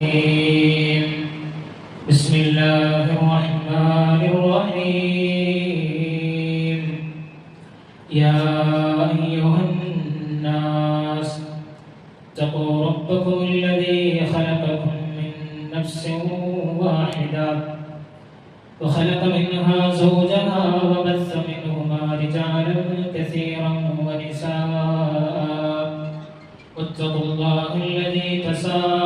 بسم الله الرحمن الرحيم. يا أيها الناس اتقوا ربكم الذي خلقكم من نفس واحدة وخلق منها زوجها وبث منهما رجالا كثيرا ونساء. واتقوا الله الذي تساءلون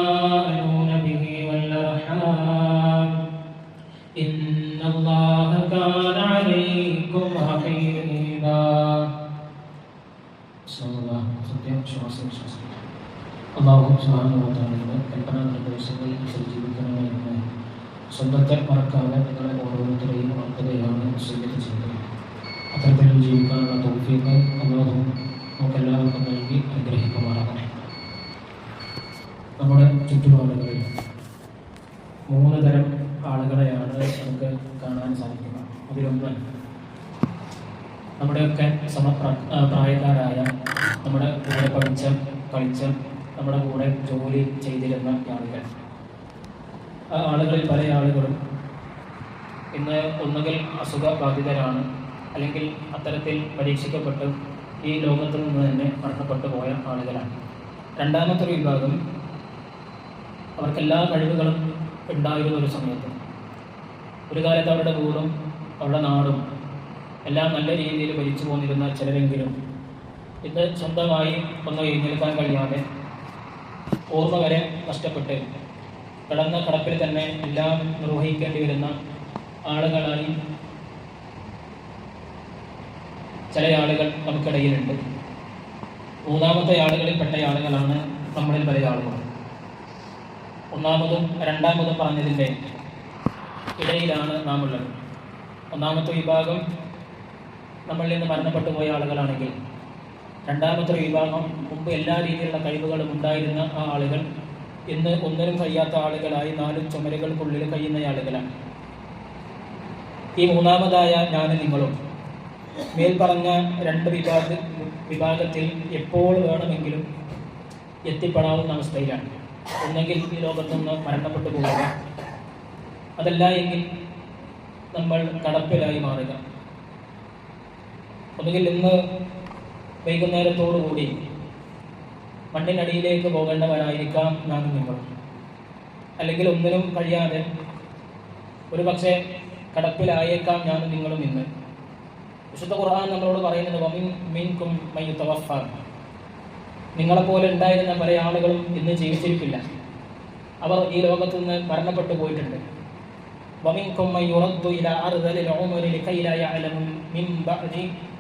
സല്ലല്ലാഹു സത്യം ശ്വാസം വിശ്വസിക്കും അള്ളാഹു സുഹാനുഭവത്താണെന്ന് കൽപ്പന നിർദ്ദേശങ്ങളിൽ സജീവിക്കണമെന്ന് സ്വന്തത്തെ മറക്കാതെ നിങ്ങളെ ഓരോരുത്തരെയും വളർത്തുകയാണ് സ്വീകൃത ചിന്തനം അത്തരത്തിൽ ജീവിക്കാനുള്ള തോഫിയൊക്കെ അള്ളാഹു നമുക്കെല്ലാവർക്കും നൽകി അനുഗ്രഹിക്കുമാറാകണം നമ്മുടെ ചുറ്റുപാടുകളിൽ മൂന്ന് തരം ആളുകളെയാണ് നമുക്ക് കാണാൻ സാധിക്കുക അതിലൊന്ന് നമ്മുടെയൊക്കെ സമപ്രായക്കാരായ നമ്മുടെ കൂടെ പഠിച്ച കളിച്ച നമ്മുടെ കൂടെ ജോലി ചെയ്തിരുന്ന ആളുകൾ. ആ ആളുകളിൽ പല ആളുകളും ഇന്ന് ഒന്നുകിൽ അസുഖബാധിതരാണ് അല്ലെങ്കിൽ അത്തരത്തിൽ പരീക്ഷിക്കപ്പെട്ട് ഈ ലോകത്തു നിന്ന് തന്നെ മരണപ്പെട്ടു പോയ ആളുകളാണ്. രണ്ടാമത്തെ വിഭാഗം വിഭാഗം അവർക്കെല്ലാ കഴിവുകളും ഉണ്ടായിരുന്ന ഒരു സമയത്ത്. ഒരു കാലത്ത് അവരുടെ വീടും അവരുടെ നാടും എല്ലാം നല്ല രീതിയിൽ ഭരിച്ചു പോന്നിരുന്ന ചിലരെങ്കിലും ഇന്ന് സ്വന്തമായി ഒന്ന് എഴുന്നേൽക്കാൻ കഴിയാതെ ഓർമ്മ വരെ നഷ്ടപ്പെട്ട് കടന്ന കടപ്പിൽ തന്നെ എല്ലാം നിർവഹിക്കേണ്ടി വരുന്ന ആളുകളായി ചില ആളുകൾ നമുക്കിടയിലുണ്ട്. മൂന്നാമത്തെ ആളുകളിൽപ്പെട്ട ആളുകളാണ് നമ്മളിൽ പല ആളുകൾ. ഒന്നാമതും രണ്ടാമതും പറഞ്ഞതിന്റെ ഇടയിലാണ് നാം ഉള്ളത് ഒന്നാമത്തെ വിഭാഗം നമ്മളിൽ നിന്ന് മരണപ്പെട്ടു പോയ ആളുകളാണെങ്കിൽ രണ്ടാമത്തെ വിഭാഗം മുമ്പ് എല്ലാ രീതിയിലുള്ള കഴിവുകളും ഉണ്ടായിരുന്ന ആ ആളുകൾ. ഇന്ന് ഒന്നിനും കഴിയാത്ത ആളുകളായി നാല് ചുമരുകൾക്കുള്ളിൽ കഴിയുന്ന ആളുകളാണ്. ഈ മൂന്നാമതായ ഞാൻ നിങ്ങളും. മേൽ പറഞ്ഞ രണ്ട് വിഭാഗ വിഭാഗത്തിൽ എപ്പോൾ വേണമെങ്കിലും എത്തിപ്പെടാവുന്ന അവസ്ഥയിലാണ്. ഒന്നെങ്കിൽ ഈ ലോകത്തുനിന്ന് മരണപ്പെട്ടു പോവുക അതല്ല എങ്കിൽ നമ്മൾ കടപ്പിലായി മാറുക. ഒന്നുകിൽ ഇന്ന് വൈകുന്നേരത്തോടുകൂടി മണ്ണിനടിയിലേക്ക് പോകേണ്ടവരായിരിക്കാം ഞാനും നിങ്ങളും അല്ലെങ്കിൽ ഒന്നിനും കഴിയാതെ ഒരു പക്ഷേ കടപ്പിലായേക്കാം ഞാനും നിങ്ങളും ഇന്ന് വിശുദ്ധ ഖുർആൻ നമ്മളോട് പറയുന്നത് വമിൻ മീൻകും മയ്യുത്തവഫ നിങ്ങളെപ്പോലെ ഉണ്ടായിരുന്ന പല ആളുകളും ഇന്ന് ജീവിച്ചിരിക്കില്ല അവർ ഈ ലോകത്ത് നിന്ന് മരണപ്പെട്ടു പോയിട്ടുണ്ട് ومنكم من يرد إلى أرذل العمر لكي لا يعلم من بعد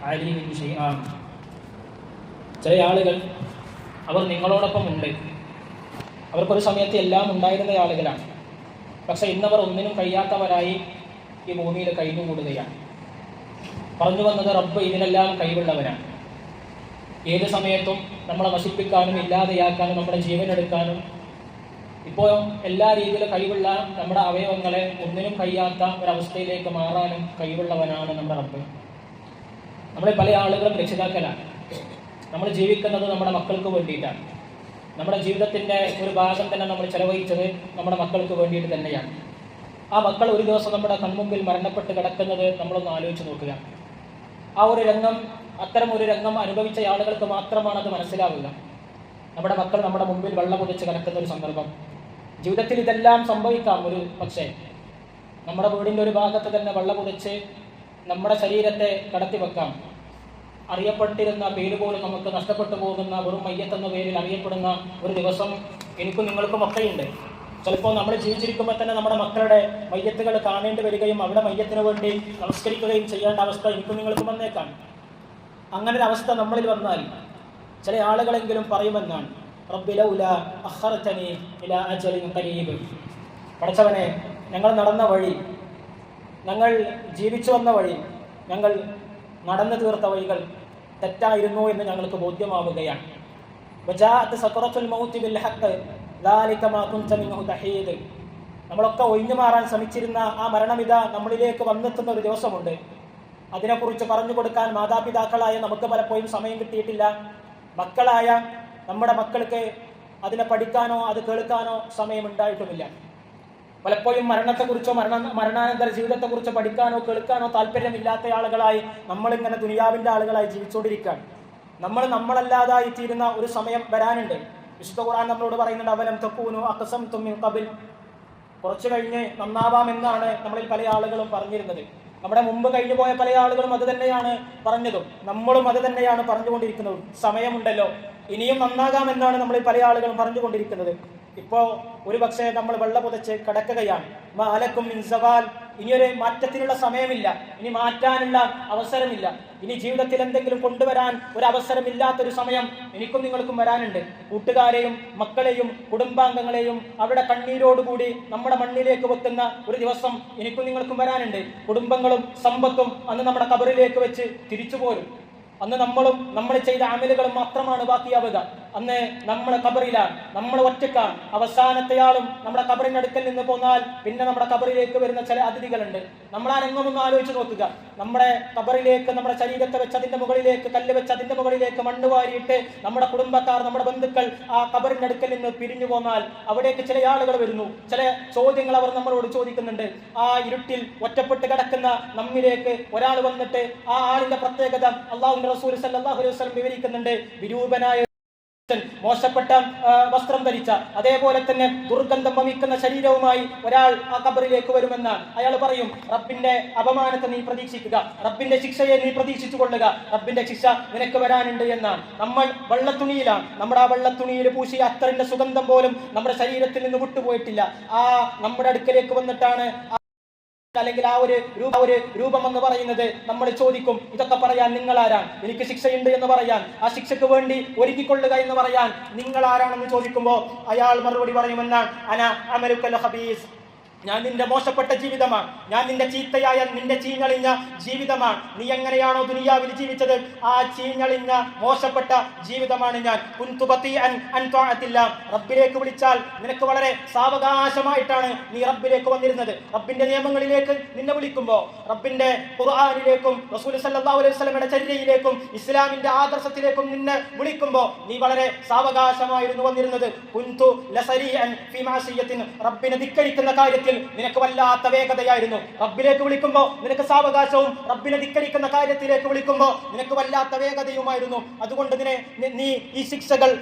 عليم شيئا ചില ആളുകൾ അവർ നിങ്ങളോടൊപ്പം ഉണ്ട്. അവർക്കൊരു സമയത്ത് എല്ലാം ഉണ്ടായിരുന്ന ആളുകളാണ്. പക്ഷെ ഇന്നവർ ഒന്നിനും കഴിയാത്തവരായി ഈ ഭൂമിയിൽ കഴിഞ്ഞുകൂടുകയാണ്. പറഞ്ഞു വന്നത് റബ്ബ് ഇതിനെല്ലാം കഴിവുള്ളവരാണ്. ഏത് സമയത്തും നമ്മളെ നശിപ്പിക്കാനും ഇല്ലാതെയാക്കാനും നമ്മുടെ ജീവൻ എടുക്കാനും ഇപ്പോൾ എല്ലാ രീതിയിലും കഴിവുള്ള നമ്മുടെ അവയവങ്ങളെ ഒന്നിനും കഴിയാത്ത ഒരവസ്ഥയിലേക്ക് മാറാനും കഴിവുള്ളവനാണ് നമ്മുടെ റബ്ബ്. നമ്മളെ പല ആളുകളും രക്ഷിതാക്കലാണ് നമ്മൾ ജീവിക്കുന്നത് നമ്മുടെ മക്കൾക്ക് വേണ്ടിയിട്ടാണ്. നമ്മുടെ ജീവിതത്തിന്റെ ഒരു ഭാഗം തന്നെ നമ്മൾ ചെലവഴിച്ചത് നമ്മുടെ മക്കൾക്ക് വേണ്ടിയിട്ട് തന്നെയാണ്. ആ മക്കൾ ഒരു ദിവസം നമ്മുടെ കൺമുമ്പിൽ മരണപ്പെട്ട് കിടക്കുന്നത് നമ്മളൊന്ന് ആലോചിച്ച് നോക്കുക. ആ ഒരു രംഗം അത്തരം ഒരു രംഗം അനുഭവിച്ച ആളുകൾക്ക് മാത്രമാണ് അത് മനസ്സിലാവുക. നമ്മുടെ മക്കൾ നമ്മുടെ മുമ്പിൽ വെള്ളം കുതിച്ച് കിടക്കുന്ന ഒരു സന്ദർഭം. ജീവിതത്തിൽ ഇതെല്ലാം സംഭവിക്കാം ഒരു പക്ഷേ. നമ്മുടെ വീടിന്റെ ഒരു ഭാഗത്ത് തന്നെ വെള്ളം കുതിച്ച് നമ്മുടെ ശരീരത്തെ കടത്തി വെക്കാം അറിയപ്പെട്ടിരുന്ന പേര് പോലും നമുക്ക് നഷ്ടപ്പെട്ടു പോകുന്ന വെറും മയ്യത്തെന്ന പേരിൽ അറിയപ്പെടുന്ന ഒരു ദിവസം എനിക്കും നിങ്ങൾക്കും ഒക്കെയുണ്ട്. ചിലപ്പോൾ നമ്മൾ ജീവിച്ചിരിക്കുമ്പോൾ തന്നെ നമ്മുടെ മക്കളുടെ മയ്യത്തുകൾ കാണേണ്ടി വരികയും അവിടെ മയ്യത്തിന് വേണ്ടി നമസ്കരിക്കുകയും ചെയ്യേണ്ട അവസ്ഥ എനിക്കും നിങ്ങൾക്കും വന്നേക്കാം. അങ്ങനെ ഒരു അവസ്ഥ നമ്മളിൽ വന്നാൽ ചില ആളുകളെങ്കിലും പറയുമെന്നാണ്. പടച്ചവനെ ഞങ്ങൾ നടന്ന വഴി ഞങ്ങൾ ജീവിച്ചു വന്ന വഴി ഞങ്ങൾ നടന്നു തീർത്ത വഴികൾ തെറ്റായിരുന്നു എന്ന് ഞങ്ങൾക്ക് ബോധ്യമാവുകയാണ്. നമ്മളൊക്കെ ഒഴിഞ്ഞു മാറാൻ ശ്രമിച്ചിരുന്ന ആ മരണമിത നമ്മളിലേക്ക് വന്നെത്തുന്ന ഒരു ദിവസമുണ്ട്. അതിനെക്കുറിച്ച് പറഞ്ഞു കൊടുക്കാൻ മാതാപിതാക്കളായ നമുക്ക് പലപ്പോഴും സമയം കിട്ടിയിട്ടില്ല. മക്കളായ നമ്മുടെ മക്കൾക്ക് അതിനെ പഠിക്കാനോ അത് കേൾക്കാനോ സമയമുണ്ടായിട്ടുമില്ല പലപ്പോഴും മരണത്തെക്കുറിച്ചോ മരണ മരണാനന്തര ജീവിതത്തെക്കുറിച്ചോ പഠിക്കാനോ കേൾക്കാനോ താല്പര്യമില്ലാത്ത ആളുകളായി നമ്മളിങ്ങനെ ദുനിയാവിന്റെ ആളുകളായി ജീവിച്ചുകൊണ്ടിരിക്കുകയാണ്. നമ്മൾ നമ്മളല്ലാതായി തീരുന്ന ഒരു സമയം വരാനുണ്ട്. വിശുദ്ധ ഖുർആൻ നമ്മളോട് പറയുന്നുണ്ട് അവലം തക്കൂനു അക്കസം തുമ്മിൻ കബിൽ കുറച്ചു കഴിഞ്ഞ് നന്നാവാമെന്നാണ് നമ്മളിൽ പല ആളുകളും പറഞ്ഞിരുന്നത്. നമ്മുടെ മുമ്പ് കഴിഞ്ഞു പോയ പല ആളുകളും അത് തന്നെയാണ് പറഞ്ഞതും. നമ്മളും അത് തന്നെയാണ് പറഞ്ഞുകൊണ്ടിരിക്കുന്നതും. സമയമുണ്ടല്ലോ. ഇനിയും നന്നാകാമെന്നാണ് നമ്മളിൽ പല ആളുകളും പറഞ്ഞുകൊണ്ടിരിക്കുന്നത്. ഇപ്പോ ഒരു പക്ഷേ നമ്മൾ വെള്ള പുതച്ച് കിടക്കുകയാണ്. മാലക്കും ഇൻസവാൽ ഇനിയൊരു മാറ്റത്തിനുള്ള സമയമില്ല. ഇനി മാറ്റാനുള്ള അവസരമില്ല. ഇനി ജീവിതത്തിൽ എന്തെങ്കിലും കൊണ്ടുവരാൻ ഒരു അവസരമില്ലാത്തൊരു സമയം എനിക്കും നിങ്ങൾക്കും വരാനുണ്ട്. കൂട്ടുകാരെയും മക്കളെയും കുടുംബാംഗങ്ങളെയും അവിടെ കണ്ണീരോടുകൂടി നമ്മുടെ മണ്ണിലേക്ക് വെക്കുന്ന ഒരു ദിവസം എനിക്കും നിങ്ങൾക്കും വരാനുണ്ട്. കുടുംബങ്ങളും സമ്പത്തും അന്ന് നമ്മുടെ കബറിലേക്ക് വെച്ച് തിരിച്ചു പോരും അന്ന് നമ്മളും നമ്മൾ ചെയ്ത അമലുകളും മാത്രമാണ് ബാക്കിയാവുക. അന്ന് നമ്മളെ കബറിലാണ് നമ്മൾ ഒറ്റക്കാണ്. അവസാനത്തെയാളും നമ്മുടെ കബറിന്റെ അടുക്കൽ നിന്ന് പോന്നാൽ പിന്നെ നമ്മുടെ കബറിലേക്ക് വരുന്ന ചില അതിഥികളുണ്ട്. നമ്മൾ ആ രംഗമൊന്ന് ആലോചിച്ച് നോക്കുക. നമ്മുടെ കബറിലേക്ക് നമ്മുടെ ശരീരത്തെ വെച്ച് അതിന്റെ മുകളിലേക്ക് കല്ല് വെച്ച് അതിന്റെ മുകളിലേക്ക് മണ്ണ് വാരിയിട്ട് നമ്മുടെ കുടുംബക്കാർ നമ്മുടെ ബന്ധുക്കൾ ആ കബറിന്റെ അടുക്കൽ നിന്ന് പിരിഞ്ഞു പോന്നാൽ അവിടേക്ക് ചില ആളുകൾ വരുന്നു. ചില ചോദ്യങ്ങൾ അവർ നമ്മളോട് ചോദിക്കുന്നുണ്ട്. ആ ഇരുട്ടിൽ ഒറ്റപ്പെട്ട് കിടക്കുന്ന നമ്മിലേക്ക് ഒരാൾ വന്നിട്ട് ആ ആളിന്റെ പ്രത്യേകത അള്ളാഹു റസൂൽ സല്ലല്ലാഹു അലൈഹി വസല്ലം വിവരിക്കുന്നുണ്ട്. വിരൂപനായ മോശപ്പെട്ട വസ്ത്രം ധരിച്ച അതേപോലെ തന്നെ ദുർഗന്ധം വമിക്കുന്ന ശരീരവുമായി ഒരാൾ ആ കബറിലേക്ക് വരുമെന്ന് അയാൾ പറയും. റബ്ബിന്റെ അപമാനത്തെ നീ പ്രതീക്ഷിക്കുക. റബ്ബിന്റെ ശിക്ഷയെ നീ പ്രതീക്ഷിച്ചു കൊള്ളുക. റബ്ബിന്റെ ശിക്ഷ നിനക്ക് വരാനുണ്ട് എന്നാണ്. നമ്മൾ വെള്ളത്തുണിയിലാണ്. നമ്മുടെ ആ വെള്ളത്തുണിയിൽ പൂശിയ അത്തറിന്റെ സുഗന്ധം പോലും നമ്മുടെ ശരീരത്തിൽ നിന്ന് വിട്ടുപോയിട്ടില്ല. ആ നമ്മുടെ അടുക്കലേക്ക് വന്നിട്ടാണ് അല്ലെങ്കിൽ ആ ഒരു രൂപ ഒരു രൂപം എന്ന് പറയുന്നത് നമ്മൾ ചോദിക്കും ഇതൊക്കെ പറയാൻ നിങ്ങൾ ആരാണ് എനിക്ക് ശിക്ഷയുണ്ട് എന്ന് പറയാൻ. ആ ശിക്ഷയ്ക്ക് വേണ്ടി ഒരുക്കിക്കൊള്ളുക എന്ന് പറയാൻ നിങ്ങൾ ആരാണെന്ന് ചോദിക്കുമ്പോൾ അയാൾ മറുപടി പറയുമെന്നാണ് അന അമരുക്കല്ല ഹബീസ്. ഞാൻ നിന്റെ മോശപ്പെട്ട ജീവിതമാണ്. ഞാൻ നിന്റെ ചീത്തയായ നിന്റെ ചീഞ്ഞളിഞ്ഞ ജീവിതമാണ്. നീ എങ്ങനെയാണോ ദുനിയാവിൽ ജീവിച്ചത്? ആ ചീഞ്ഞളിഞ്ഞ മോശപ്പെട്ട ജീവിതമാണ് ഞാൻ. റബ്ബിലേക്ക് വിളിച്ചാൽ നിനക്ക് വളരെ സാവകാശമായിട്ടാണ് നീ റബ്ബിലേക്ക് വന്നിരുന്നത്. റബ്ബിന്റെ നിയമങ്ങളിലേക്ക് നിന്നെ വിളിക്കുമ്പോൾ റബ്ബിന്റെ ഖുർആാനിലേക്കും റസൂൽ സല്ലല്ലാഹു അലൈഹി ചര്യയിലേക്കും ഇസ്ലാമിന്റെ ആദർശത്തിലേക്കും നിന്നെ വിളിക്കുമ്പോൾ നീ വളരെ സാവകാശമായിരുന്നു വന്നിരുന്നത്. കുന്തു റബ്ബിനെ ധിക്കരിക്കുന്ന കാര്യത്തിൽ നിനക്ക് വല്ലാത്ത വേഗതയായിരുന്നു. റബ്ബിലേക്ക് വിളിക്കുമ്പോൾ നിനക്ക് സാവകാശവും റബ്ബിനെ ധിക്കരിക്കുന്ന കാര്യത്തിലേക്ക് വിളിക്കുമ്പോൾ നിനക്ക് വല്ലാത്ത വേഗതയുമായിരുന്നു. അതുകൊണ്ട് നിന്നെ നീ ഈ ശിക്ഷകൾ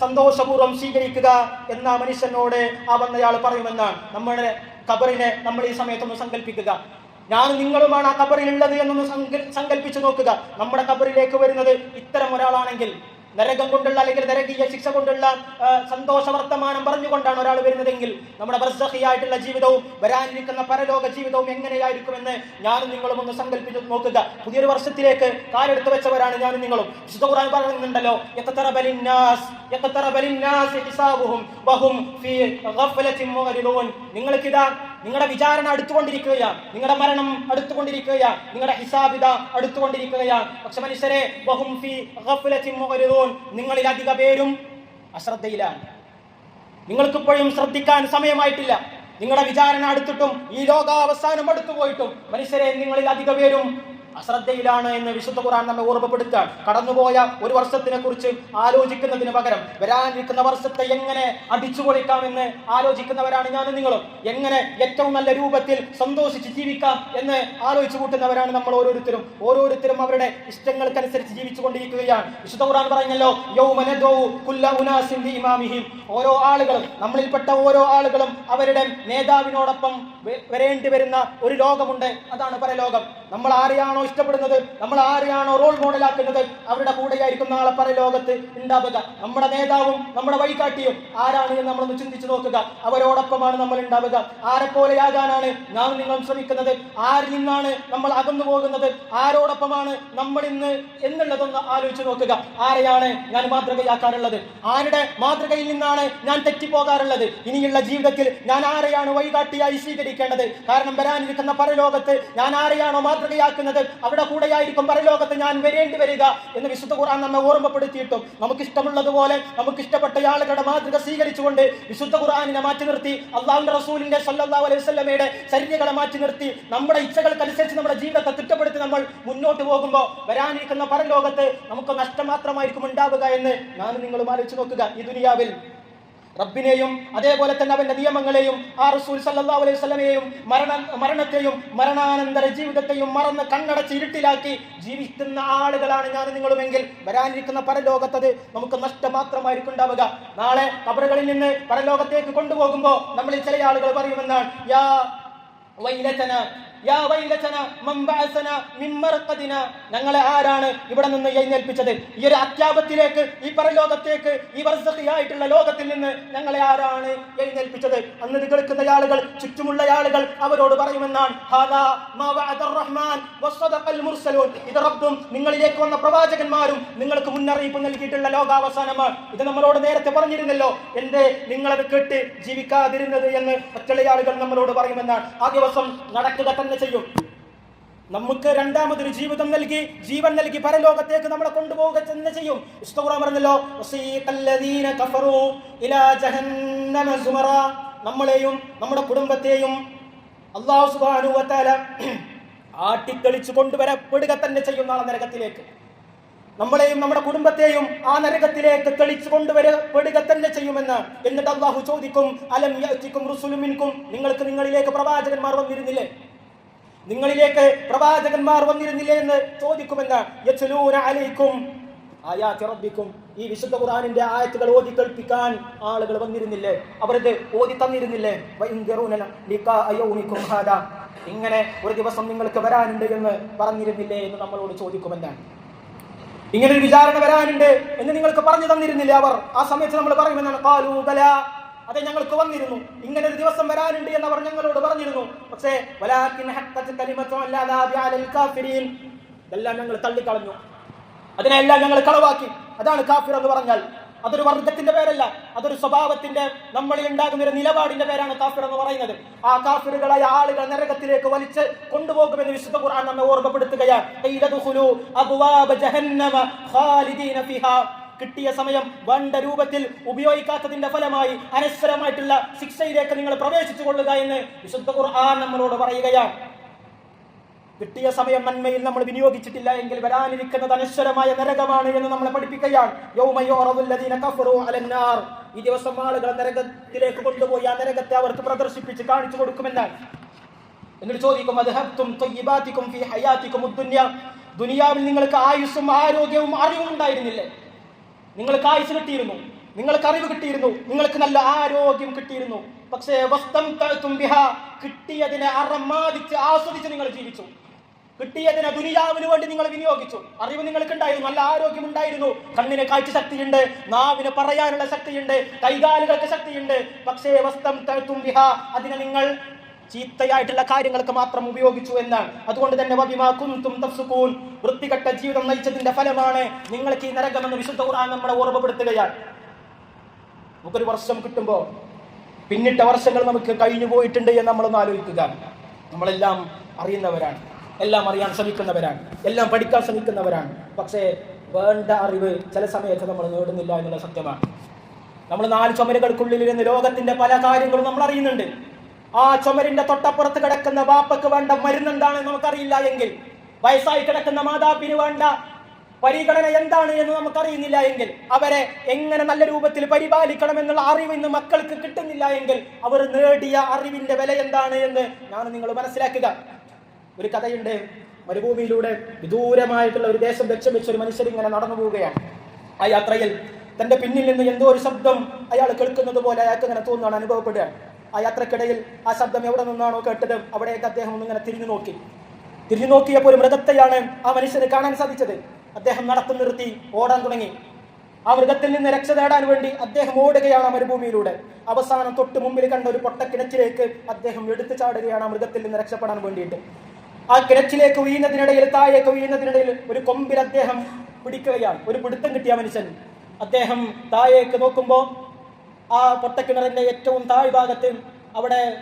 സന്തോഷപൂർവം സ്വീകരിക്കുക എന്ന മനുഷ്യനോട് ആ വന്നയാൾ പറയുമെന്നാണ്. നമ്മുടെ ഖബറിനെ നമ്മൾ ഈ സമയത്തൊന്ന് സങ്കല്പിക്കുക ഞാൻ നിങ്ങളുമാണ് ആ കബറിലുള്ളത് എന്നൊന്ന് സങ്ക- സങ്കല്പിച്ചു നോക്കുക. നമ്മുടെ കബറിലേക്ക് വരുന്നത് ഇത്തരം ഒരാളാണെങ്കിൽ നരകം കൊണ്ടുള്ള അല്ലെങ്കിൽ നരകീയ ശിക്ഷ കൊണ്ടുള്ള ആ, സന്തോഷ വർത്തമാനം പറഞ്ഞുകൊണ്ടാണ് ഒരാൾ വരുന്നതെങ്കിൽ നമ്മുടെ ബർസഹിയായിട്ടുള്ള ജീവിതവും വരാനിരിക്കുന്ന പരലോക ജീവിതവും എങ്ങനെയായിരിക്കുമെന്ന് ഞാനും നിങ്ങളും ഒന്ന് സങ്കല്പിച്ച് നോക്കുക പുതിയൊരു വർഷത്തിലേക്ക് കാലെടുത്ത് വെച്ചവരാണ് ഞാനും നിങ്ങളും ഖുർആൻ പറയുന്നുണ്ടല്ലോ. നിങ്ങൾക്കിതാ നിങ്ങളുടെ വിചാരണ അടുത്തുകൊണ്ടിരിക്കുകയാണ്. നിങ്ങളുടെ മരണം അടുത്തുകൊണ്ടിരിക്കുകയാണ്. നിങ്ങളുടെ ഹിസാബിത അടുത്തുകൊണ്ടിരിക്കുകയാണ്. പക്ഷെ മനുഷ്യരെ. നിങ്ങളിൽ അധിക പേരും അശ്രദ്ധയിലാണ്. നിങ്ങൾക്കിപ്പോഴും ശ്രദ്ധിക്കാൻ സമയമായിട്ടില്ല. നിങ്ങളുടെ വിചാരണ അടുത്തിട്ടും ഈ ലോകാവസാനം അടുത്തു പോയിട്ടും മനുഷ്യരെ നിങ്ങളിൽ അധിക പേരും അശ്രദ്ധയിലാണ് എന്ന് വിശുദ്ധ ഖുർആൻ നമ്മെ ഓർമ്മപ്പെടുത്താൻ. കടന്നുപോയ ഒരു വർഷത്തിനെ കുറിച്ച് ആലോചിക്കുന്നതിന് പകരം വരാനിരിക്കുന്ന വർഷത്തെ എങ്ങനെ അടിച്ചു പൊളിക്കാമെന്ന് ആലോചിക്കുന്നവരാണ് ഞാനും നിങ്ങളും. എങ്ങനെ ഏറ്റവും നല്ല രൂപത്തിൽ സന്തോഷിച്ച് ജീവിക്കാം എന്ന് ആലോചിച്ചു കൂട്ടുന്നവരാണ് നമ്മൾ ഓരോരുത്തരും. ഓരോരുത്തരും അവരുടെ ഇഷ്ടങ്ങൾക്കനുസരിച്ച് ജീവിച്ചു കൊണ്ടിരിക്കുകയാണ് വിശുദ്ധ ഖുർആൻ പറഞ്ഞല്ലോ ഓരോ ആളുകളും നമ്മളിൽപ്പെട്ട ഓരോ ആളുകളും അവരുടെ നേതാവിനോടൊപ്പം വരേണ്ടി വരുന്ന ഒരു ലോകമുണ്ട്. അതാണ് പരലോകം. നമ്മൾ ആരെയാണോ ഇഷ്ടപ്പെടുന്നത്? നമ്മൾ ആരെയാണോ റോൾ മോഡലാക്കുന്നത് അവരുടെ കൂടെയായിരിക്കും നാളെ പല ലോകത്ത് ഉണ്ടാവുക. നമ്മുടെ നേതാവും നമ്മുടെ വഴികാട്ടിയും ആരാണ് എന്ന് നമ്മളൊന്ന് ചിന്തിച്ചു നോക്കുക. അവരോടൊപ്പമാണ് നമ്മൾ ഉണ്ടാവുക. ആരെ പോലെയാകാനാണ് നാം നിങ്ങൾ ശ്രമിക്കുന്നത്? ആരിൽ നിന്നാണ് നമ്മൾ അകന്നു പോകുന്നത്? ആരോടൊപ്പമാണ് നമ്മൾ ഇന്ന് എന്നുള്ളതൊന്ന് ആലോചിച്ച് നോക്കുക. ആരെയാണ് ഞാൻ മാതൃകയാക്കാറുള്ളത്? ആരുടെ മാതൃകയിൽ നിന്നാണ് ഞാൻ തെറ്റിപ്പോകാറുള്ളത്? ഇനിയുള്ള ജീവിതത്തിൽ ഞാൻ ആരെയാണ് വഴികാട്ടിയായി സ്വീകരിക്കേണ്ടത്? കാരണം വരാനിരിക്കുന്ന പരലോകത്ത് ഞാൻ ആരെയാണോ മാതൃകയാക്കുന്നത്? അവിടെ കൂടെയായിരിക്കും പരലോകത്ത് ഞാൻ വരേണ്ടി വരിക എന്ന് വിശുദ്ധ ഖുർആൻ നമ്മെ ഓർമ്മപ്പെടുത്തിയിട്ടും. നമുക്ക് ഇഷ്ടമുള്ളതുപോലെ നമുക്ക് ഇഷ്ടപ്പെട്ട ആളുകളുടെ മാതൃക സ്വീകരിച്ചുകൊണ്ട് വിശുദ്ധ ഖുർആനിനെ മാറ്റി നിർത്തി അള്ളാഹുന്റെ റസൂലിന്റെ സല്ലാ അലൈഹി വസല്ലമയുടെ ശരീരങ്ങളെ മാറ്റി നിർത്തി നമ്മുടെ ഇച്ഛകൾക്കനുസരിച്ച് നമ്മുടെ ജീവിതത്തെ തിട്ടപ്പെടുത്തി നമ്മൾ മുന്നോട്ട് പോകുമ്പോൾ വരാനിരിക്കുന്ന പരലോകത്ത് നമുക്ക് നഷ്ടം മാത്രമായിരിക്കും ഉണ്ടാവുക എന്ന് ഞാൻ നിങ്ങളും ആലോചിച്ച് നോക്കുക. ഈ ദുനിയാവിൽ റബ്ബിനെയും അതേപോലെ തന്നെ അവന്റെ നിയമങ്ങളെയും ആ റസൂൽ സല്ലാ അലൈഹി സ്വലമയെയും മരണ മരണത്തെയും മരണാനന്തര ജീവിതത്തെയും മറന്ന് കണ്ണടച്ച് ഇരുട്ടിലാക്കി ജീവിക്കുന്ന ആളുകളാണ് ഞാൻ നിങ്ങളുമെങ്കിൽ. വരാനിരിക്കുന്ന പരലോകത്തത് നമുക്ക് നഷ്ടം മാത്രമായിരിക്കും ഉണ്ടാവുക നാളെ കബറുകളിൽ നിന്ന് പരലോകത്തേക്ക് കൊണ്ടുപോകുമ്പോൾ നമ്മളിൽ ചില ആളുകൾ പറയുമെന്നാണ് യാ വൈലതന ഞങ്ങളെ ആരാണ് ഇവിടെ നിന്ന് എഴുന്നേൽപ്പിച്ചത്? ഈ ഒരു അത്യാപത്തിലേക്ക് ഈ പരലോകത്തേക്ക് ഈ വർഷത്തിയായിട്ടുള്ള ലോകത്തിൽ നിന്ന് ഞങ്ങളെ ആരാണ് എഴുന്നേൽപ്പിച്ചത്? അന്ന് കേൾക്കുന്ന ആളുകൾ ചുറ്റുമുള്ള ആളുകൾ അവരോട് പറയുമെന്നാണ്. ഇത് റബ്ബും നിങ്ങളിലേക്ക് വന്ന പ്രവാചകന്മാരും നിങ്ങൾക്ക് മുന്നറിയിപ്പ് നൽകിയിട്ടുള്ള ലോകാവസാനമാണ്. ഇത് നമ്മളോട് നേരത്തെ പറഞ്ഞിരുന്നല്ലോ. എന്തേ? നിങ്ങളത് കേട്ട് ജീവിക്കാതിരുന്നത് എന്ന് മറ്റുള്ള ആളുകൾ നമ്മളോട് പറയുമെന്നാണ്. ആ ദിവസം നടക്കുക തന്നെ ചെയ്യും. നമുക്ക് രണ്ടാമതൊരു ജീവിതം നൽകി ജീവൻ നൽകി പരലോകത്തേക്ക് നമ്മളെ കൊണ്ടുപോവുക തന്നെ ചെയ്യും. പറഞ്ഞല്ലോ നമ്മളെയും നമ്മുടെ കുടുംബത്തെയും അള്ളാഹു സുബ്ഹാനഹു വതആല ആട്ടിക്കളിച്ചു കൊണ്ടുവരപ്പെടുക തന്നെ ചെയ്യും നാളെ നരകത്തിലേക്ക്. നമ്മളെയും നമ്മുടെ കുടുംബത്തെയും ആ നരകത്തിലേക്ക് തെളിച്ചു കൊണ്ടുവരപ്പെടുക തന്നെ ചെയ്യുമെന്ന് എന്നിട്ട് അള്ളാഹു ചോദിക്കും അലം യഅ്തിക്കും റുസുലുമിൻകും നിങ്ങൾക്ക് നിങ്ങളിലേക്ക് പ്രവാചകന്മാർ വന്നിരുന്നില്ലേ? നിങ്ങളിലേക്ക് പ്രവാചകന്മാർ വന്നിരുന്നില്ലേ എന്ന് ചോദിക്കുമെന്ന് യത്ലൂന അലൈക്കും ആയാത്തി ഈ വിശുദ്ധ ഖുറാനിന്റെ ആയത്തുകൾ ഓതി കേൾപ്പിക്കാൻ ആളുകൾ വന്നിരുന്നില്ലേ? അവരത് ഓതി തന്നിരുന്നില്ലേ? ഇങ്ങനെ ഒരു ദിവസം നിങ്ങൾക്ക് വരാനുണ്ട് എന്ന് പറഞ്ഞിരുന്നില്ലേ എന്ന് നമ്മളോട് ചോദിക്കുമെന്നാണ്. ഇങ്ങനെ ഒരു വിചാരണ വരാനുണ്ട് എന്ന് നിങ്ങൾക്ക് പറഞ്ഞു തന്നിരുന്നില്ലേ അവർ? ആ സമയത്ത് നമ്മൾ പറയുമെന്നാണ് അതെ ഞങ്ങൾക്ക് വന്നിരുന്നു. ഇങ്ങനെ ഒരു ദിവസം വരാനുണ്ട് എന്ന് അവർ ഞങ്ങളോട് പറഞ്ഞിരുന്നു. പക്ഷേ ഇതെല്ലാം ഞങ്ങൾ തള്ളിക്കളഞ്ഞു. അതിനെല്ലാം ഞങ്ങൾ കളവാക്കി. അതാണ് കാഫിർ എന്ന് പറഞ്ഞാൽ. അതൊരു വർഗത്തിന്റെ പേരല്ല. അതൊരു സ്വഭാവത്തിന്റെ നമ്മളിൽ ഉണ്ടാകുന്ന ഒരു നിലപാടിന്റെ പേരാണ് കാഫിർ എന്ന് പറയുന്നത്. ആ കാഫിറുകളായ ആളുകൾ നരകത്തിലേക്ക് വലിച്ച് കൊണ്ടുപോകുമെന്ന് വിശുദ്ധ ഖുർആൻ നമ്മെ ഓർമ്മപ്പെടുത്തുകയാണ്. കിട്ടിയ സമയം വണ്ട രൂപത്തിൽ ഉപയോഗിക്കാത്തതിന്റെ ഫലമായി അനശ്വരമായിട്ടുള്ള ശിക്ഷയിലേക്ക് നിങ്ങൾ പ്രവേശിച്ചു കൊള്ളുക എന്ന് വിശുദ്ധ ഖുർആൻ നമ്മളോട് പറയുകയാണ്. കിട്ടിയ സമയം നന്മയിൽ നമ്മൾ വിനിയോഗിച്ചിട്ടില്ല എങ്കിൽ വരാനിരിക്കുന്നത് അനശ്വരമായ നരകമാണ് എന്ന് നമ്മളെ പഠിപ്പിക്കുകയാണ്. ഈ ദിവസം ആളുകൾ നരകത്തിലേക്ക് കൊണ്ടുപോയി ആ നരകത്തെ അവർക്ക് പ്രദർശിപ്പിച്ച് കാണിച്ചു കൊടുക്കുമെന്നാണ്. എന്നിട്ട് ചോദിക്കും അത് ഫീ ഉദ്ദുനിയ ദുനിയാവിൽ നിങ്ങൾക്ക് ആയുസ്സും ആരോഗ്യവും അറിവും ഉണ്ടായിരുന്നില്ലേ നിങ്ങൾക്ക് ആയുസ് കിട്ടിയിരുന്നു നിങ്ങൾക്ക് അറിവ് കിട്ടിയിരുന്നു നിങ്ങൾക്ക് നല്ല ആരോഗ്യം കിട്ടിയിരുന്നു. പക്ഷേ വസ്തം ബിഹ കിട്ടിയതിനെ അറമാദിച്ച് ആസ്വദിച്ച് നിങ്ങൾ ജീവിച്ചു. കിട്ടിയതിനെ ദുനിയാവിന് വേണ്ടി നിങ്ങൾ വിനിയോഗിച്ചു. അറിവ് നിങ്ങൾക്ക് ഉണ്ടായിരുന്നു നല്ല ആരോഗ്യം ഉണ്ടായിരുന്നു. കണ്ണിന് കാഴ്ച ശക്തിയുണ്ട് നാവിന് പറയാനുള്ള ശക്തിയുണ്ട് കൈകാലുകൾക്ക് ശക്തിയുണ്ട്. പക്ഷേ വസ്തം വിഹ അതിനെ നിങ്ങൾ ചീത്തയായിട്ടുള്ള കാര്യങ്ങൾക്ക് മാത്രം ഉപയോഗിച്ചു എന്ന് അതുകൊണ്ട് തന്നെ വൃത്തികെട്ട ജീവിതം നയിച്ചതിന്റെ ഫലമാണ് നിങ്ങൾക്ക് ഈ നരകമെന്ന് വിശുദ്ധ ഖുർആൻ നമ്മളെ ഓർമ്മപ്പെടുത്തുകയാണ്. നമുക്കൊരു വർഷം കിട്ടുമ്പോൾ പിന്നിട്ട വർഷങ്ങൾ നമുക്ക് കഴിഞ്ഞു പോയിട്ടുണ്ട് എന്ന് നമ്മളൊന്ന് ആലോചിക്കുക. നമ്മളെല്ലാം അറിയുന്നവരാണ്. എല്ലാം അറിയാൻ ശ്രമിക്കുന്നവരാണ്. എല്ലാം പഠിക്കാൻ ശ്രമിക്കുന്നവരാണ്. പക്ഷേ വേണ്ട അറിവ് ചില സമയത്ത് നമ്മൾ നേടുന്നില്ല എന്നുള്ള സത്യമാണ്. നമ്മൾ നാല് ചുമരുകൾക്കുള്ളിൽ ഇരുന്ന് ലോകത്തിന്റെ പല കാര്യങ്ങളും നമ്മൾ അറിയുന്നുണ്ട്. ആ ചുമരിന്റെ തൊട്ടപ്പുറത്ത് കിടക്കുന്ന വാപ്പക്ക് വേണ്ട മരുന്നെന്താണെന്ന് നമുക്കറിയില്ല എങ്കിൽ? വയസ്സായി കിടക്കുന്ന മാതാപിന് വേണ്ട പരിഗണന എന്താണ് എന്ന് നമുക്കറിയുന്നില്ല എങ്കിൽ? അവരെ എങ്ങനെ നല്ല രൂപത്തിൽ പരിപാലിക്കണം എന്നുള്ള അറിവ് ഇന്ന് മക്കൾക്ക് കിട്ടുന്നില്ല എങ്കിൽ അവർ നേടിയ അറിവിന്റെ വില എന്താണ് എന്ന് ഞാൻ നിങ്ങൾ മനസ്സിലാക്കുക. ഒരു കഥയുണ്ട്. മരുഭൂമിയിലൂടെ വിദൂരമായിട്ടുള്ള ഒരു ദേശം ലക്ഷ്യം വെച്ച് ഒരു മനുഷ്യർ ഇങ്ങനെ നടന്നു പോവുകയാണ്. ആ യാത്രയിൽ തന്റെ പിന്നിൽ നിന്ന് എന്തോ ഒരു ശബ്ദം അയാൾ കേൾക്കുന്നത് പോലെ അയാൾക്ക് ഇങ്ങനെ തോന്നുകയാണ് അനുഭവപ്പെടുകയാണ്. ആ യാത്രക്കിടയിൽ ആ ശബ്ദം എവിടെ നിന്നാണോ കേട്ടത്? അവിടേക്ക് അദ്ദേഹം ഒന്നിങ്ങനെ തിരിഞ്ഞു നോക്കി. തിരിഞ്ഞു നോക്കിയപ്പോൾ ഒരു മൃഗത്തെയാണ് ആ മനുഷ്യന് കാണാൻ സാധിച്ചത്. അദ്ദേഹം നടത്തു നിർത്തി ഓടാൻ തുടങ്ങി. ആ മൃഗത്തിൽ നിന്ന് രക്ഷ നേടാൻ വേണ്ടി അദ്ദേഹം ഓടുകയാണ് ആ മരുഭൂമിയിലൂടെ. അവസാനം തൊട്ട് മുമ്പിൽ കണ്ട ഒരു പൊട്ടക്കിണറ്റിലേക്ക് അദ്ദേഹം എടുത്തു ചാടുകയാണ് ആ മൃഗത്തിൽ നിന്ന് രക്ഷപ്പെടാൻ വേണ്ടിയിട്ട്. ആ കിണറ്റിലേക്ക് വീഴുന്നതിനിടയിൽ താഴേക്ക് വീഴുന്നതിനിടയിൽ ഒരു കൊമ്പിൽ അദ്ദേഹം പിടിക്കുകയാണ്. ഒരു പിടുത്തം കിട്ടിയ മനുഷ്യൻ. അദ്ദേഹം താഴേക്ക് നോക്കുമ്പോൾ ആ പൊട്ടക്കിണറിന്റെ ഏറ്റവും താഴ്ഭാഗത്ത് അവിടെ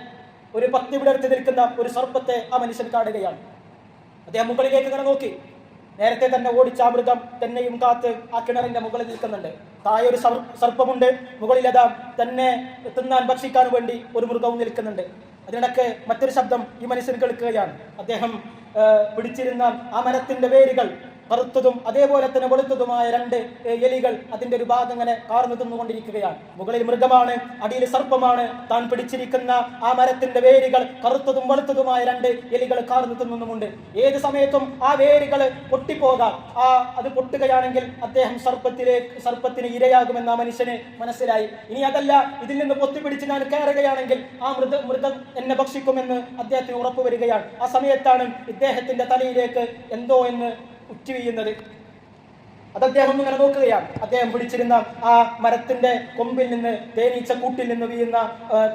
ഒരു പത്തി വിടർത്തി നിൽക്കുന്ന ഒരു സർപ്പത്തെ ആ മനുഷ്യൻ കാണുകയാണ്. അദ്ദേഹം മുകളിലേക്ക് ഇങ്ങനെ നോക്കി. നേരത്തെ തന്നെ ഓടിച്ച മൃഗം തന്നെയും കാത്ത് ആ കിണറിന്റെ മുകളിൽ നിൽക്കുന്നുണ്ട്. താഴെ ഒരു സർ- സർപ്പമുണ്ട്. മുകളിൽ അതാ തന്നെ തിന്നാൻ ഭക്ഷിക്കാൻ വേണ്ടി ഒരു മൃഗവും നിൽക്കുന്നുണ്ട്. അതിനിടക്ക് മറ്റൊരു ശബ്ദം ഈ മനുഷ്യൻ കേൾക്കുകയാണ്. അദ്ദേഹം പിടിച്ചിരുന്ന ആ മരത്തിന്റെ വേരുകൾ കറുത്തതും അതേപോലെ തന്നെ വെളുത്തതുമായ രണ്ട് എലികൾ അതിന്റെ ഒരു ഭാഗം ഇങ്ങനെ കാർന്നു തിന്നുകൊണ്ടിരിക്കുകയാണ്. മുകളിൽ മൃഗമാണ് അടിയിൽ സർപ്പമാണ്. താൻ പിടിച്ചിരിക്കുന്ന ആ മരത്തിന്റെ വേരുകൾ കറുത്തതും വെളുത്തതുമായ രണ്ട് എലികൾ കാർന്നു തിന്നുന്നുമുണ്ട്. ഏത് സമയത്തും ആ വേരുകൾ പൊട്ടിപ്പോകാം. ആ അത് പൊട്ടുകയാണെങ്കിൽ അദ്ദേഹം സർപ്പത്തിലേക്ക് സർപ്പത്തിന് ഇരയാകുമെന്ന് മനുഷ്യന് മനസ്സിലായി. ഇനി അതല്ല ഇതിൽ നിന്ന് പൊത്തിപ്പിടിച്ച് ഞാൻ കയറുകയാണെങ്കിൽ ആ മൃത മൃഗം എന്നെ ഭക്ഷിക്കുമെന്ന് അദ്ദേഹത്തിന് ഉറപ്പ് വരികയാണ്. ആ സമയത്താണ് ഇദ്ദേഹത്തിന്റെ തലയിലേക്ക് എന്തോ എന്ന് ഉറ്റുവീയുന്നത് അത് അദ്ദേഹം ഇങ്ങനെ നോക്കുകയാണ്. അദ്ദേഹം പിടിച്ചിരുന്ന ആ മരത്തിന്റെ കൊമ്പിൽ നിന്ന് തേനീച്ച കൂട്ടിൽ നിന്ന് വീഴുന്ന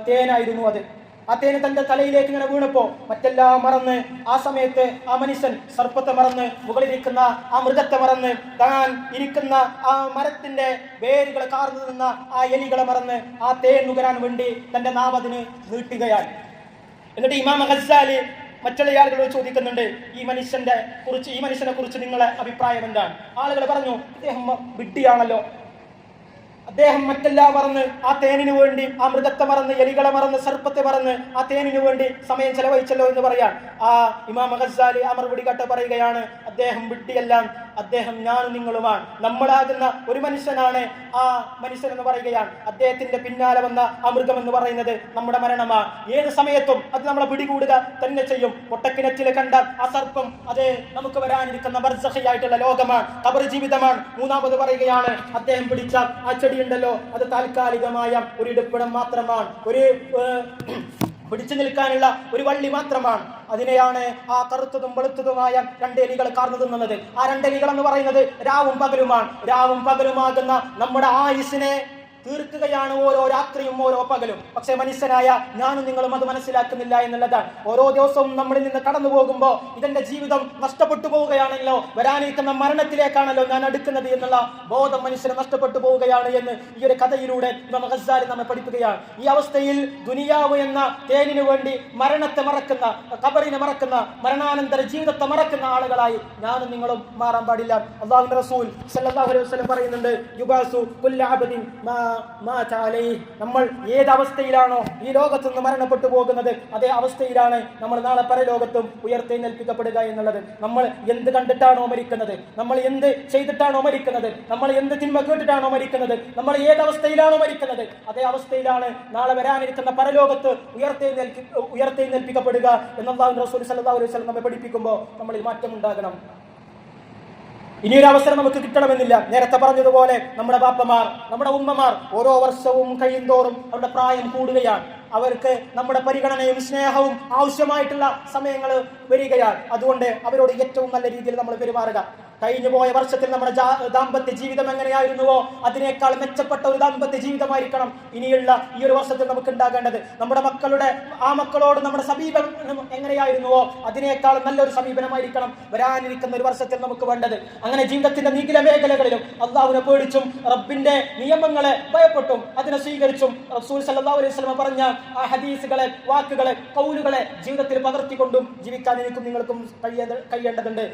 തേനായിരുന്നു അത്. ആ തേന് തന്റെ തലയിലേക്ക് ഇങ്ങനെ വീണപ്പോ മറ്റെല്ലാം മറന്ന് ആ സമയത്ത് ആ മനുഷ്യൻ സർപ്പത്തെ മറന്ന് മുകളിലിരിക്കുന്ന ആ മൃഗത്തെ മറന്ന് താൻ ഇരിക്കുന്ന ആ മരത്തിന്റെ വേരുകളെ കാർന്നു നിന്ന ആ എലികളെ മറന്ന് ആ തേൻ നുകരാൻ വേണ്ടി തന്റെ നാവതിന് നീട്ടുകയാണ്. എന്നിട്ട് ഇമാം ഗസാലി മറ്റുള്ള ആളുകളോട് ചോദിക്കുന്നുണ്ട് ഈ മനുഷ്യന്റെ കുറിച്ച് ഈ മനുഷ്യനെ കുറിച്ച് നിങ്ങളെ അഭിപ്രായം എന്താണ്? ആളുകൾ പറഞ്ഞു അദ്ദേഹം വിഡ്ഢിയാണല്ലോ. അദ്ദേഹം മറ്റെല്ലാം മറന്ന് ആ തേനിന് വേണ്ടി ആ മൃഗത്തെ മറന്ന് എലികളെ മറന്ന് സർപ്പത്തെ മറന്ന് ആ തേനിന് വേണ്ടി സമയം ചെലവഴിച്ചല്ലോ എന്ന് പറയാൻ ആ ഇമാം ഗസാലി ആ മറുപടി കേട്ട് പറയുകയാണ് അദ്ദേഹം വിട്ടിയെല്ലാം അദ്ദേഹം ഞാൻ നിങ്ങളുമാണ്. നമ്മളാകുന്ന ഒരു മനുഷ്യനാണ് ആ മനുഷ്യൻ എന്ന് പറയുകയാണ്. അദ്ദേഹത്തിന്റെ പിന്നാലെ വന്ന മൃഗം എന്ന് പറയുന്നത് നമ്മുടെ മരണമാണ്. ഏത് സമയത്തും അത് നമ്മളെ പിടികൂടുക തന്നെ ചെയ്യും. പൊട്ടക്കിണറ്റിൽ കണ്ട ആ സർപ്പം അത് നമുക്ക് വരാനിരിക്കുന്ന ബർസഹയായിട്ടുള്ള ലോകമാണ്. കബർ ജീവിതമാണ്. മൂന്നാമത് പറയുകയാണ് അദ്ദേഹം പിടിച്ച ആ ചെടിയുണ്ടല്ലോ. അത് താൽക്കാലികമായ ഒരു ഇടുപ്പിടം മാത്രമാണ്. ഒരു പിടിച്ചു നിൽക്കാനുള്ള ഒരു വള്ളി മാത്രമാണ്. അതിനെയാണ് ആ കറുത്തതും വെളുത്തതുമായ രണ്ട് എലികൾ കാർന്നു തിന്നുന്നത് ആ രണ്ടെലികൾ എന്ന് പറയുന്നത് രാവും പകലുമാണ്. രാവും പകലുമാകുന്ന നമ്മുടെ ആയുസിനെ തീർക്കുകയാണ് ഓരോ രാത്രിയും ഓരോ പകലും. പക്ഷെ മനുഷ്യനായ ഞാനും നിങ്ങളും അത് മനസ്സിലാക്കുന്നില്ല എന്നുള്ളതാണ്. ഓരോ ദിവസവും നമ്മളിൽ നിന്ന് കടന്നു പോകുമ്പോൾ ഇതെന്റെ ജീവിതം നഷ്ടപ്പെട്ടു പോവുകയാണല്ലോ. വരാനിരിക്കുന്ന മരണത്തിലേക്കാണല്ലോ ഞാൻ അടുക്കുന്നത് എന്നുള്ള ബോധം മനുഷ്യന് നഷ്ടപ്പെട്ടു പോവുകയാണ് എന്ന് ഈ ഒരു കഥയിലൂടെ ഇമാം നമ്മെ പഠിപ്പിക്കുകയാണ്. ഈ അവസ്ഥയിൽ ദുനിയാവ് എന്ന തേനിനു വേണ്ടി മരണത്തെ മറക്കുന്ന കബറിനെ മറക്കുന്ന മരണാനന്തര ജീവിതത്തെ മറക്കുന്ന ആളുകളായി ഞാനും നിങ്ങളും മാറാൻ പാടില്ല. അള്ളാഹു റസൂൽ അലൈഹി പറയുന്നുണ്ട് യുബാസു കുല്ല അബദിൻ മാ നമ്മൾ ഏത് ഈ ലോകത്ത് നിന്ന് മരണപ്പെട്ടു പോകുന്നത്? അതേ അവസ്ഥയിലാണ് നമ്മൾ നാളെ പരലോകത്തും ഉയർത്തെഴുന്നേൽപ്പിക്കപ്പെടുക എന്നുള്ളത്. നമ്മൾ എന്ത് കണ്ടിട്ടാണോ മരിക്കുന്നത്? നമ്മൾ എന്ത് ചെയ്തിട്ടാണോ മരിക്കുന്നത്? നമ്മൾ എന്ത് തിന്മ കേട്ടിട്ടാണോ മരിക്കുന്നത്? നമ്മൾ ഏത് മരിക്കുന്നത്? അതേ അവസ്ഥയിലാണ് നാളെ വരാനിരിക്കുന്ന പരലോകത്ത് ഉയർത്തെഴുന്നേൽപ്പി ഉയർത്തെഴുന്നേൽപ്പിക്കപ്പെടുക എന്നല്ലാഹു റസൂൽ സല്ലല്ലാഹു അലൈഹി വസല്ലം നമ്മെ പഠിപ്പിക്കുമ്പോൾ നമ്മളിൽ മാറ്റം ഉണ്ടാകണം ഇനിയൊരു അവസരം നമുക്ക് കിട്ടണമെന്നില്ല. നേരത്തെ പറഞ്ഞതുപോലെ നമ്മുടെ ബാപ്പമാർ നമ്മുടെ ഉമ്മമാർ ഓരോ വർഷവും കഴിയുന്തോറും അവരുടെ പ്രായം കൂടുകയാണ്. അവർക്ക് നമ്മുടെ പരിഗണനയും സ്നേഹവും ആവശ്യമായിട്ടുള്ള സമയങ്ങൾ വരികയാണ്. അതുകൊണ്ട് അവരോട് ഏറ്റവും നല്ല രീതിയിൽ നമ്മൾ പെരുമാറുക. കഴിഞ്ഞു പോയ വർഷത്തിൽ നമ്മുടെ ദാമ്പത്യ ജീവിതം എങ്ങനെയായിരുന്നുവോ അതിനേക്കാൾ മെച്ചപ്പെട്ട ഒരു ദാമ്പത്യ ജീവിതമായിരിക്കണം ഇനിയുള്ള ഈ ഒരു വർഷത്തിൽ നമുക്ക് ഉണ്ടാകേണ്ടത് നമ്മുടെ മക്കളുടെ ആ മക്കളോട് നമ്മുടെ സമീപനം എങ്ങനെയായിരുന്നുവോ അതിനേക്കാൾ നല്ലൊരു സമീപനമായിരിക്കണം വരാനിരിക്കുന്ന ഒരു വർഷത്തിൽ നമുക്ക് വേണ്ടത്. അങ്ങനെ ജീവിതത്തിന്റെ നീകില മേഖലകളിലും അള്ളാഹുവിനെ പേടിച്ചും റബ്ബിന്റെ നിയമങ്ങളെ ഭയപ്പെട്ടും അതിനെ സ്വീകരിച്ചും റസൂൽ സല്ലല്ലാഹു അലൈഹി പറഞ്ഞ ആ ഹദീസുകളെ വാക്കുകളെ കൗലുകളെ ജീവിതത്തിൽ പകർത്തിക്കൊണ്ടും ജീവിക്കാൻ എനിക്കും നിങ്ങൾക്കും കഴിയേണ്ട കഴിയേണ്ടതുണ്ട്.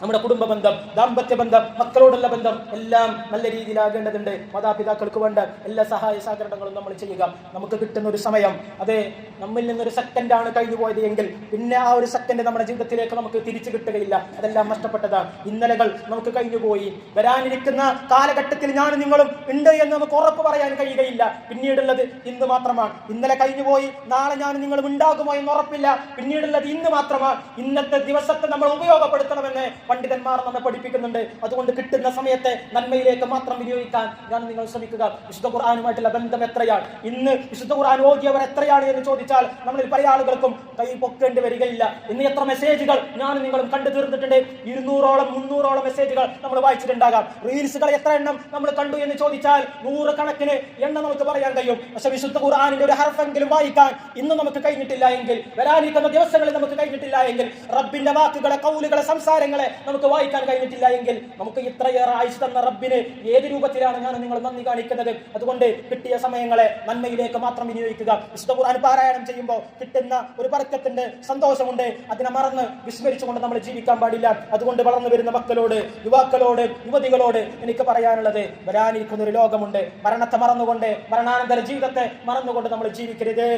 നമ്മുടെ കുടുംബ ബന്ധം ദാമ്പത്യ ബന്ധം മക്കളോടുള്ള ബന്ധം എല്ലാം നല്ല രീതിയിലാകേണ്ടതുണ്ട് മാതാപിതാക്കൾക്ക് വേണ്ട എല്ലാ സഹായ സഹകരണങ്ങളും നമ്മൾ ചെയ്യുക. നമുക്ക് കിട്ടുന്ന ഒരു സമയം അതെ നമ്മിൽ നിന്നൊരു സെക്കൻഡാണ് കഴിഞ്ഞു പോയത് എങ്കിൽ പിന്നെ ആ ഒരു സെക്കൻഡ് നമ്മുടെ ജീവിതത്തിലേക്ക് നമുക്ക് തിരിച്ചു കിട്ടുകയില്ല. അതെല്ലാം നഷ്ടപ്പെട്ടതാണ്. ഇന്നലകൾ നമുക്ക് കഴിഞ്ഞുപോയി വരാനിരിക്കുന്ന കാലഘട്ടത്തിൽ ഞാൻ നിങ്ങളും ഉണ്ട് എന്ന് നമുക്ക് ഉറപ്പ് പറയാൻ കഴിയുകയില്ല. പിന്നീടുള്ളത് ഇന്ന് മാത്രമാണ്. ഇന്നലെ കഴിഞ്ഞുപോയി നാളെ ഞാൻ നിങ്ങളും ഉണ്ടാകുമോ എന്ന് ഉറപ്പില്ല. പിന്നീടുള്ളത് ഇന്ന് മാത്രമാണ്. ഇന്നത്തെ ദിവസത്തെ നമ്മൾ ഉപയോഗപ്പെടുത്തണമെന്ന് പണ്ഡിതന്മാർ നമ്മെ പഠിപ്പിക്കുന്നുണ്ട്. അതുകൊണ്ട് കിട്ടുന്ന സമയത്തെ നന്മയിലേക്ക് മാത്രം വിനിയോഗിക്കാൻ ഞാൻ നിങ്ങൾ ശ്രമിക്കുക. വിശുദ്ധ ഖുർആാനുമായിട്ടുള്ള ബന്ധം എത്രയാണ്? ഇന്ന് വിശുദ്ധ ഖുർആൻ ഓതിയവർ എത്രയാണ് എന്ന് ചോദിച്ചാൽ നമ്മളിൽ പല ആളുകൾക്കും കൈ പൊക്കേണ്ടി വരികയില്ല. ഇന്ന് എത്ര മെസ്സേജുകൾ ഞാൻ നിങ്ങളും കണ്ടു തീർന്നിട്ടുണ്ട്. ഇരുന്നൂറോളം മുന്നൂറോളം മെസ്സേജുകൾ നമ്മൾ വായിച്ചിട്ടുണ്ടാകാം. റീൽസുകൾ എത്ര എണ്ണം നമ്മൾ കണ്ടു എന്ന് ചോദിച്ചാൽ നൂറ് കണക്കിന് എണ്ണം നമുക്ക് പറയാൻ കഴിയും. പക്ഷെ വിശുദ്ധ ഖുർആാനിന്റെ ഒരു ഹർഫെങ്കിലും വായിക്കാൻ ഇന്ന് നമുക്ക് കഴിഞ്ഞിട്ടില്ല എങ്കിൽ വരാനിരിക്കുന്ന ദിവസങ്ങളിൽ നമുക്ക് കഴിഞ്ഞിട്ടില്ല എങ്കിൽ റബ്ബിന്റെ വാക്കുകളെ കൗലുകളെ സംസാരങ്ങളെ നമുക്ക് വായിക്കാൻ കഴിഞ്ഞിട്ടില്ല എങ്കിൽ നമുക്ക് ഇത്രയേറെ ആയുസ് തന്ന റബ്ബിന് ഏത് രൂപത്തിലാണ് ഞാൻ നിങ്ങൾ നന്ദി കാണിക്കുന്നത്? അതുകൊണ്ട് കിട്ടിയ സമയങ്ങളെ നന്മയിലേക്ക് മാത്രം വിനിയോഗിക്കുക. വിശുദ്ധ ഖുർആൻ പാരായണം ചെയ്യുമ്പോൾ കിട്ടുന്ന ഒരു പറക്കത്തിന്റെ സന്തോഷമുണ്ട്. അതിനെ മറന്ന് വിസ്മരിച്ചുകൊണ്ട് നമ്മൾ ജീവിക്കാൻ പാടില്ല. അതുകൊണ്ട് വളർന്നു വരുന്ന മക്കളോട് യുവാക്കളോട് യുവതികളോട് എനിക്ക് പറയാനുള്ളത് വരാനിരിക്കുന്ന ഒരു ലോകമുണ്ട്. മരണത്തെ മറന്നുകൊണ്ട് മരണാനന്തര ജീവിതത്തെ മറന്നുകൊണ്ട് നമ്മൾ ജീവിക്കരുത്.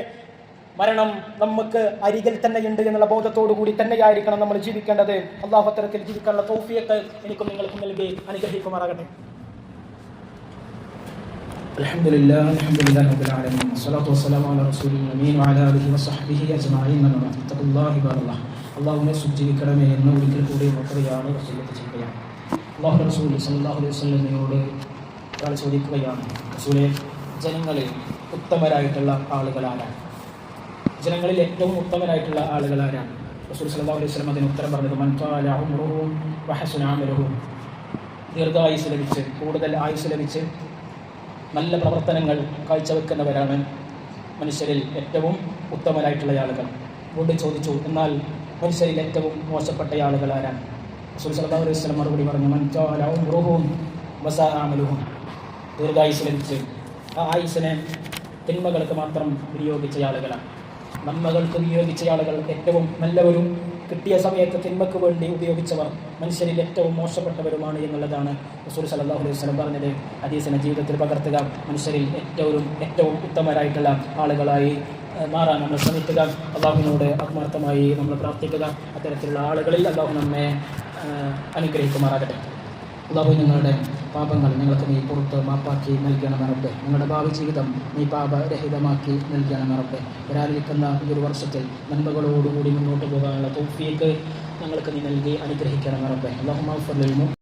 മരണം നമുക്ക് അരികിൽ തന്നെയുണ്ട് എന്നുള്ള ബോധത്തോടു കൂടി തന്നെയായിരിക്കണം നമ്മൾ ജീവിക്കേണ്ടത് അള്ളാഹു അത്തരത്തിൽ ജീവിക്കാനുള്ള തൗഫിയത്ത് എനിക്കും നിങ്ങൾക്കും നൽകി അനുഗ്രഹിക്കുമാറാകട്ടെ الحمد لله الحمد لله رب العالمين والصلاة والسلام على رسول الأمين وعلى آله وصحبه أجمعين من بعد اتقوا الله عباد الله اللهم സുജീവിക്കണമേ എന്ന് ഒരിക്കൽ കൂടി ഉറക്കുകയാണ് റസൂലത്ത് ചെയ്യുകയാണ് അള്ളാഹു റസൂൽ സല്ലല്ലാഹു അലൈഹി വസല്ലമയോട് ഒരാൾ ചോദിക്കുകയാണ് റസൂലെ ജനങ്ങളിൽ ഉത്തമരായിട്ടുള്ള ആളുകൾ ആരാണ് ജനങ്ങളിൽ ഏറ്റവും ഉത്തമരായിട്ടുള്ള ആളുകൾ ആരാണ് റസൂൽ സല്ലാ അലൈഹി സ്വലം അതിന് ഉത്തരം പറഞ്ഞത് മൻ വഹസുനാമരവും ദീർഘായുസ് ലഭിച്ച് കൂടുതൽ ആയുസ് ലഭിച്ച് നല്ല പ്രവർത്തനങ്ങൾ കാഴ്ചവെക്കുന്നവരാണ് മനുഷ്യരിൽ ഏറ്റവും ഉത്തമരായിട്ടുള്ള ആളുകൾ. വീണ്ടും ചോദിച്ചു എന്നാൽ മനുഷ്യരിൽ ഏറ്റവും മോശപ്പെട്ട ആളുകൾ ആരാണ്? റസൂൽ സല്ലാ അലൈഹി സ്വലം മറുപടി പറഞ്ഞു മൻ ത്വാല ഉംറുഹും വസാഅ അമലുഹും. ദീർഘായുസ് ലഭിച്ച് ആ ആയുസിനെ തിന്മകൾക്ക് മാത്രം വിനിയോഗിച്ച ആളുകളാണ്. നന്മകൾക്ക് നിയോഗിച്ച ആളുകൾ ഏറ്റവും നല്ലവരും കിട്ടിയ സമയത്ത് തിന്മക്ക് വേണ്ടി ഉപയോഗിച്ചവർ മനുഷ്യരിൽ ഏറ്റവും മോശപ്പെട്ടവരുമാണ് എന്നുള്ളതാണ് റസൂൽ സല്ലല്ലാഹു അലൈഹി വസല്ലം പറഞ്ഞത്. ഹദീസിനെ ജീവിതത്തിൽ പകർത്തുക മനുഷ്യരിൽ ഏറ്റവും ഏറ്റവും ഉത്തമരായിട്ടുള്ള ആളുകളായി മാറാൻ നമ്മൾ ശ്രമിക്കുക അള്ളാഹുവിനോട് ആത്മാർത്ഥമായി നമ്മൾ പ്രാർത്ഥിക്കുക. അത്തരത്തിലുള്ള ആളുകളിൽ അള്ളാഹു നമ്മെ അനുഗ്രഹിക്കുമാറാകട്ടെ. അള്ളാഹു ഞങ്ങളുടെ പാപങ്ങൾ ഞങ്ങൾക്ക് നീ പുറത്ത് മാപ്പാക്കി നൽകണം നിങ്ങളുടെ ഭാവി ജീവിതം നീ പാപരഹിതമാക്കി നൽകണം റബ്ബെ വരാനിരിക്കുന്ന ഈ ഒരു വർഷത്തിൽ നന്മകളോടുകൂടി മുന്നോട്ട് പോകാനുള്ള തോഫിയൊക്കെ ഞങ്ങൾക്ക് നീ നൽകി അനുഗ്രഹിക്കണം റബ്ബെ അള്ളാഹു